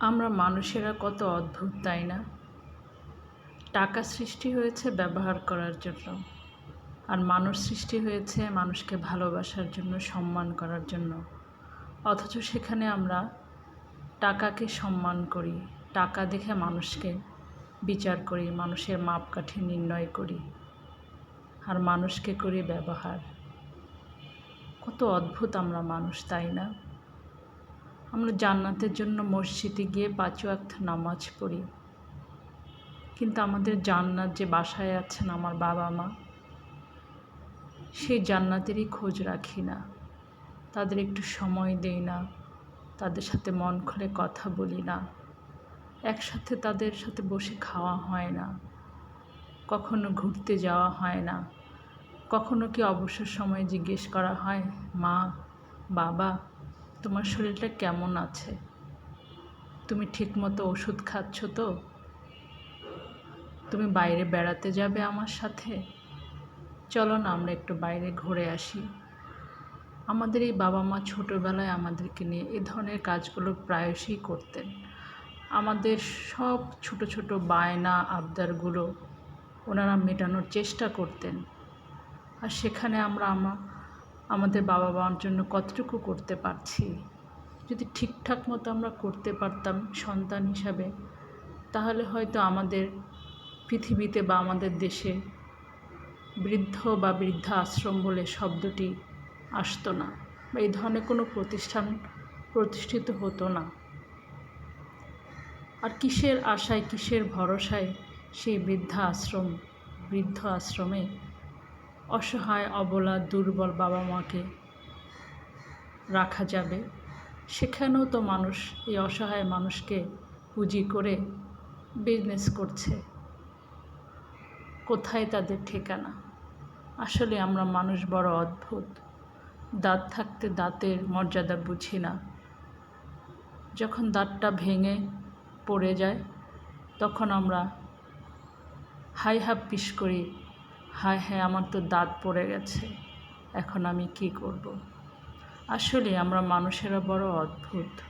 আমরা মানুষেরা কত অদ্ভুত, তাই না? টাকা সৃষ্টি হয়েছে ব্যবহার করার জন্য। আর মানুষ সৃষ্টি হয়েছে মানুষকে ভালোবাসার জন্য, সম্মান করার জন্য। অথচ সেখানে আমরা টাকাকে সম্মান করি, টাকা দেখে মানুষকে বিচার করি, মানুষের মাপকাঠি নির্ণয় করি, আর মানুষকে করি ব্যবহার। কত অদ্ভুত আমরা মানুষ, তাই না? আমরা জান্নাতের জন্য মসজিদে গিয়ে পাঁচ ওয়াক্ত নামাজ পড়ি। কিন্তু আমাদের জান্নাত যে বাসায় আছেন আমার বাবা মা, সেই জান্নাতেরই খোঁজ রাখি না। তাদের একটু সময় দেই না, তাদের সাথে মন খুলে কথা বলি না। একসাথে তাদের সাথে বসে খাওয়া হয় না, কখনো ঘুরতে যাওয়া হয় না, কখনো কি অবসর সময় জিজ্ঞেস করা হয়, মা, বাবা তোমার শরীরটা কেমন আছে? তুমি ঠিকমতো ওষুধ খাচ্ছ তো? তুমি বাইরে বেড়াতে যাবে আমার সাথে? চলো না, আমরা একটু বাইরে ঘুরে আসি। আমাদের এই বাবা মা ছোটোবেলায় আমাদেরকে নিয়ে এ ধরনের কাজগুলো প্রায়শই করতেন। আমাদের সব ছোট ছোট বায়না, আবদারগুলো ওনারা মেটানোর চেষ্টা করতেন। আর সেখানে আমরা আমার আমাদের বাবা মার জন্য কতটুকু করতে পারছি? যদি ঠিকঠাক মতো আমরা করতে পারতাম সন্তান হিসাবে, তাহলে হয়তো আমাদের পৃথিবীতে বা আমাদের দেশে বৃদ্ধ বা বৃদ্ধা আশ্রম বলে শব্দটি আসতো না বা এই ধরনের কোনো প্রতিষ্ঠান প্রতিষ্ঠিত হতো না। আর কিসের আশায়, কিসের ভরসায় সেই বৃদ্ধা আশ্রম, বৃদ্ধ আশ্রমে অসহায়, অবলা, দুর্বল বাবা মাকে রাখা যাবে। সেখানেও তো মানুষ, এই অসহায় মানুষকে পুঁজি করে বিজনেস করছে। কোথায় তাদের ঠিকানা? আসলে আমরা মানুষ বড় অদ্ভুত। দাঁত থাকতে দাঁতের মর্যাদা বুঝি না। যখন দাঁতটা ভেঙে পড়ে যায়, তখন আমরা হাই হাপ পিস করি হায় হ্যাঁ আমার তো দাঁত পড়ে গেছে। এখন আমি কি করব। আসলে আমরা মানুষেরা বড় অদ্ভুত।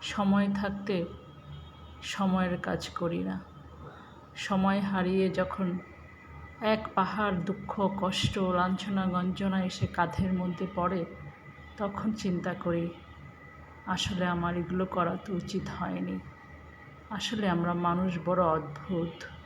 সময় থাকতে সময়ের কাজ করি না। সময় হারিয়ে যখন এক পাহাড়, দুঃখ, কষ্ট, লাঞ্ছনা, গঞ্জনা এসে কাঁধের মধ্যে পড়ে, তখন চিন্তা করি, আসলে আমার এগুলো করা তো উচিত হয়নি। আসলে আমরা মানুষ বড় অদ্ভুত।